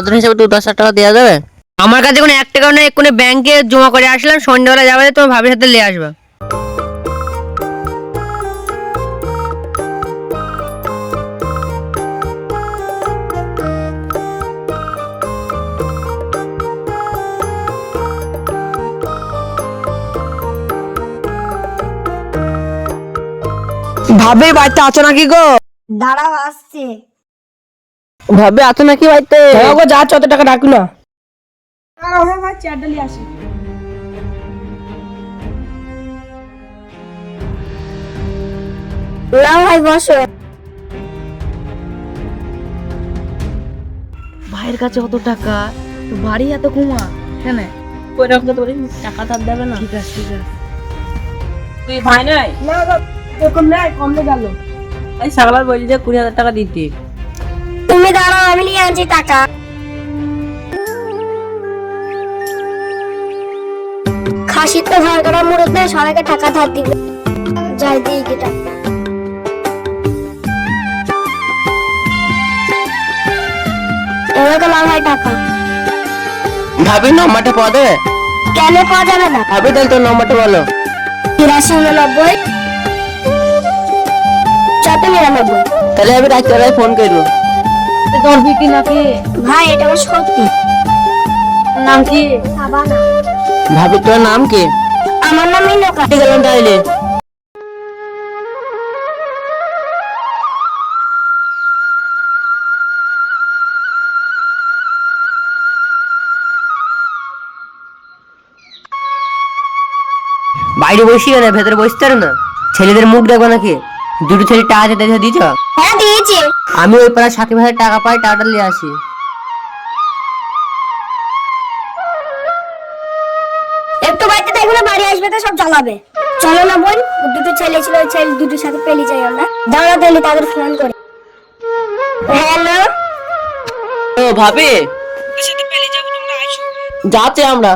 চাদর হিসেবে দু দশ হাজার টাকা দেওয়া যাবে? আমার কাছে কোনো এক টাকাও নেই এক্ষুনি ব্যাংকে জমা করে আসলাম সন্ধ্যাবেলা যাবে তোমার ভাবির সাথে নিয়ে আসবে। ভাবি বাচ্চা আছো নাকি গো? দাঁড়াও আসছে। ভাবে আছো নাকি বাড়িতে হ্যাঁ গো যাচ্ছ অত টাকা ডাকু না। না ভাই বসো। ভাইয়ের কাছে অত টাকা? তো বাড়ি এত কমা কেন কই রাখতে তোর টাকা তার দেবে না। ঠিক আছে ঠিক আছে। তুই ভাই নাই? না এরকম নাই কমে গেল। এই সাগলার বলছি যে কুড়ি হাজার টাকা দিতে। তুমি দাঁড়াও আমি নিয়ে আনছি টাকা। খাসির তো ঘর করা মুরত নেই সবাইকে টাকা ধার দিবে। যাই দিই এটা। গেলাম ভাই টাকা। ভাবি নম্বরটা পাওয়া দেবে কেন পাওয়া যাবে না? ভাবি তাহলে তোর নম্বরটা বলো। তিরাশি উননব্বই চত নিরানব্বই। তাহলে আমি রাত্রে ফোন করব। তোর নাকি? ভাই এটা আমার সত্যি। নাম কি? সাবানা। ভাবি তোর নাম কি? আমার নাম গেলাম তাইলে বাইরে বসি না ভেতরে বসতে পারো না। ছেলেদের মুখ দেখব নাকি? দুটো ছেলে টাকা দিতে দিয়েছ? হ্যাঁ দিয়েছি। আমি ওই পাড়া সাকিব ভাইয়ের টাকা পাই টাকাটা নিয়ে আসি। একটু বাড়িতে দেখো না বাড়ি আসবে তো সব জ্বালাবে। চলো না বল দুটো ছেলে ছিল ওই ছেলে দুটোর সাথে পেলে যাই আমরা। দাঁড়া তাহলে তাদের ফোন করে। হ্যালো? ও ভাবি। যাচ্ছে আমরা।